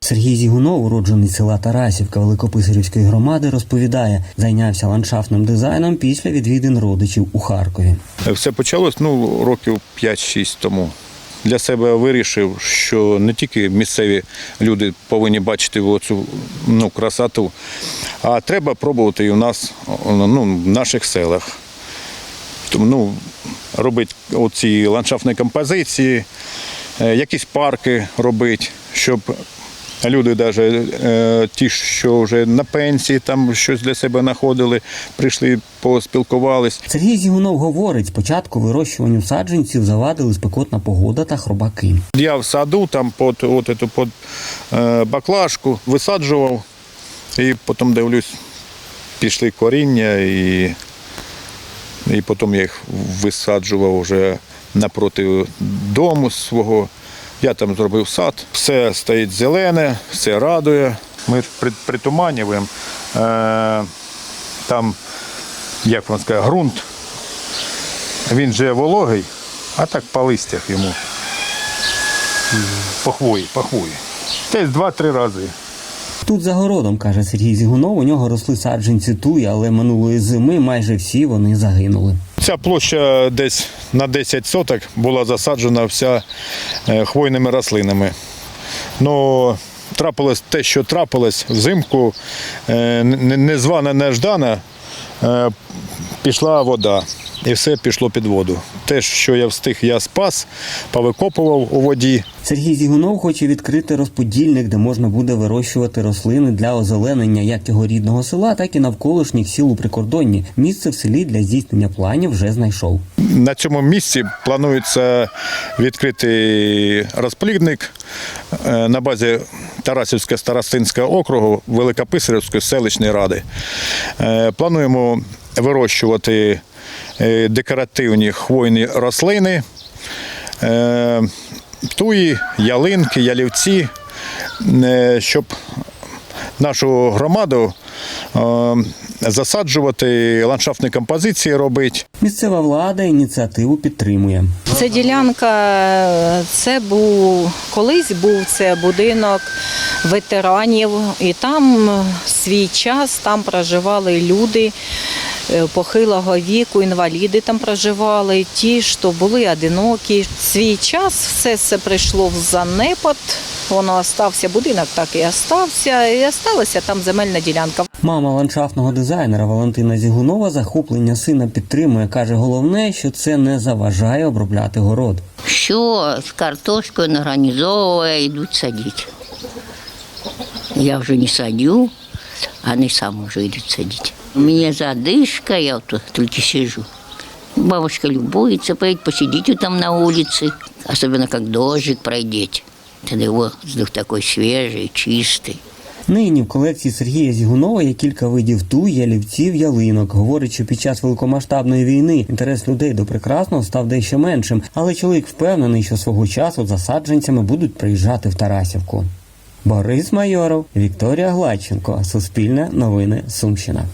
Сергій Зігунов, уроджений села Тарасівка Великописарівської громади, розповідає, зайнявся ландшафтним дизайном після відвідин родичів у Харкові. Все почалось ну, років 5-6 тому. Для себе вирішив, що не тільки місцеві люди повинні бачити оцю ну, красоту, а треба пробувати і у нас ну, в наших селах. Тому ну, робити оці ландшафтні композиції, е, якісь парки робити, щоб люди, навіть ті, що вже на пенсії, там щось для себе знаходили, прийшли, поспілкувались. Сергій Зігунов говорить, спочатку вирощуванню саджанців завадили спекотна погода та хробаки. Я в саду там під, от эту, під е, баклажку висаджував і потім дивлюсь, пішли коріння і, і потім я їх висаджував вже напроти дому свого. Я там зробив сад, все стоїть зелене, все радує. Ми при- притуманюємо. Е, там, як вам сказати, ґрунт. Він же вологий, а так по листях йому. По хвої, по хвої. Десь два-три рази. Тут за городом, каже Сергій Зігунов, у нього росли саджанці туї, але минулої зими майже всі вони загинули. Ця площа десь на 10 соток була засаджена вся е, хвойними рослинами. Ну, трапилось те, що трапилось взимку, е, незвана, неждана, е, пішла вода. І все пішло під воду. Те, що я встиг, я спас, повикопував у воді. Сергій Зігунов хоче відкрити розподільник, де можна буде вирощувати рослини для озеленення як його рідного села, так і навколишніх сіл у прикордонні. Місце в селі для здійснення планів вже знайшов. На цьому місці планується відкрити розплідник е, на базі Тарасівського старостинського округу Великописарівської селищної ради. Е, Плануємо вирощувати декоративні хвойні рослини, е, туї, ялинки, ялівці, е, щоб нашу громаду е, засаджувати, ландшафтні композиції робити. Місцева влада ініціативу підтримує. Це ділянка, це був колись був це будинок ветеранів, і там свій час там проживали люди е, похилого віку, інваліди там проживали, ті, що були одинокі. Свій час все це прийшло в занепад. Воно остався будинок, так і остався, і осталася там земельна ділянка. Мама ландшафтного дизайнера Валентина Зігунова захоплення сина підтримує. каже, головне, що це не заважає обробляти город. Що з картошкою організовує, йдуть садити. Я вже не садю, вони сам вже йдуть садити. У мене задишка, я тут тільки сижу. Бабушка любуется, поедет посидите там на улице, особенно как дождик пройдет. Тогда воздух такой свежий, чистый. Нині в колекції Сергія Зігунова є кілька видів туй, ялівців, ялинок. Говорить, що під час великомасштабної війни інтерес людей до прекрасного став дещо меншим, але чоловік впевнений, що свого часу за саджанцями будуть приїжджати в Тарасівку. Борис Майоров, Вікторія Гладченко, Суспільне новини, Сумщина.